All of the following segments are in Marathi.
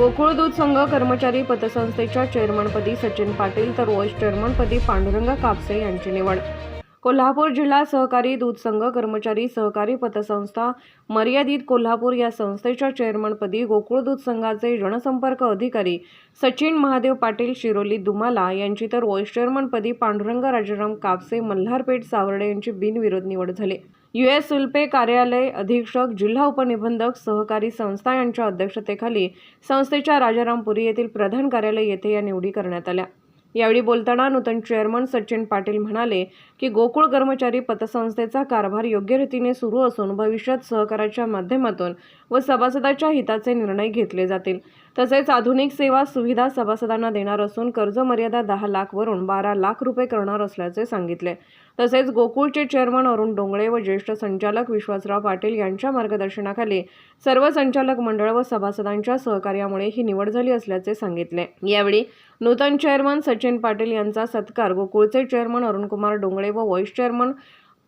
गोकुळ दूध संघ कर्मचारी पतसंस्थेच्या चेअरमनपदी सचिन पाटील तर वाईस चेअरमनपदी पांडुरंग कापसे यांची निवड. कोल्हापूर जिल्हा सहकारी दूध संघ कर्मचारी सहकारी पतसंस्था मर्यादित कोल्हापूर या संस्थेच्या चेअरमनपदी गोकुळ दूध संघाचे जनसंपर्क अधिकारी सचिन महादेव पाटील शिरोली दुमाला यांची तर व्हाईस चेअरमनपदी पांडुरंग राजाराम कापसे मल्हारपेठ सावर्डे यांची बिनविरोध निवड झाली. यू एस उल्पे कार्यालय अधीक्षक जिल्हा उपनिबंधक सहकारी संस्था यांच्या अध्यक्षतेखाली संस्थेच्या राजारामपुरी येथील प्रधान कार्यालय येथे या निवडी करण्यात आल्या. यावेळी बोलताना नूतन चेअरमन सचिन पाटील म्हणाले की गोकुळ कर्मचारी पतसंस्थेचा कारभार योग्य रीतीने सुरू असून भविष्यात सहकाराच्या माध्यमातून व सभासदाच्या हिताचे निर्णय घेतले जातील. तसेच आधुनिक सेवा सुविधा सभासदांना देणार असून कर्ज मर्यादा दहा लाखवरून बारा लाख रुपये करणार असल्याचे सांगितले. तसेच गोकुळचे चेअरमन अरुण डोंगळे व ज्येष्ठ संचालक विश्वासराव पाटील यांच्या मार्गदर्शनाखाली सर्व संचालक मंडळ व सभासदांच्या सहकार्यामुळे ही निवड झाली असल्याचे सांगितले. यावेळी नूतन चेअरमन सचिन पाटील यांचा सत्कार. गोकुळचे चेअरमन अरुणकुमार डोंगळे व व्हाईस चेअरमन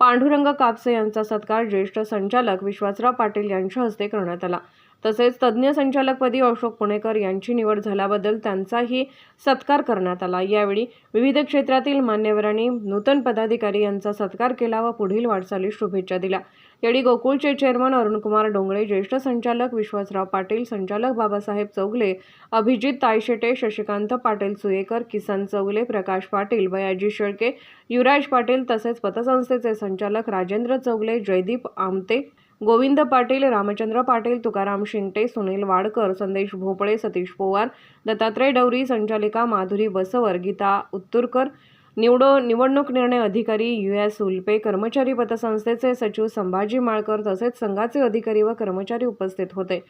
पांडुरंग कापसे यांचा सत्कार. ज्येष्ठ संचालक विश्वासराव पाटील यांच्या हस्ते करण्यात आला. तसेच तज्ज्ञ संचालकपदी अशोक पुणेकर यांची निवड झाल्याबद्दल त्यांचाही सत्कार करण्यात आला. यावेळी विविध क्षेत्रातील मान्यवरांनी नूतन पदाधिकारी यांचा सत्कार केला व पुढील वाटचालीस शुभेच्छा दिल्या. यावेळी गोकुळचे चेअरमन अरुणकुमार डोंगळे ज्येष्ठ संचालक विश्वासराव पाटील संचालक बाबासाहेब चौगले अभिजित तायशेटे शशिकांत पाटील सुयेकर किसन चौगले प्रकाश पाटील बयाजी शेळके युवराज पाटील तसेच पतसंस्थेचे संचालक राजेंद्र चौगले जयदीप आमते गोविंद पाटील रामचंद्र पाटील तुकाराम शिंगटे सुनील वाडकर संदेश भोपळे सतीश पवार दत्तात्रय डवरी संचालिका माधुरी बसवर गीता उत्तुरकर निवडो निवडणूक निर्णय अधिकारी यू एस उल्पे कर्मचारी पतसंस्थेचे सचिव संभाजी माळकर तसेच संघाचे अधिकारी व कर्मचारी उपस्थित होते.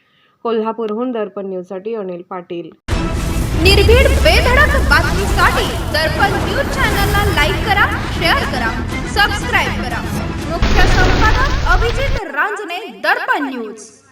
कोल्हापूरहून दर्पण न्यूजसाठी अनिल पाटील. निर्भीड बेधडक darba news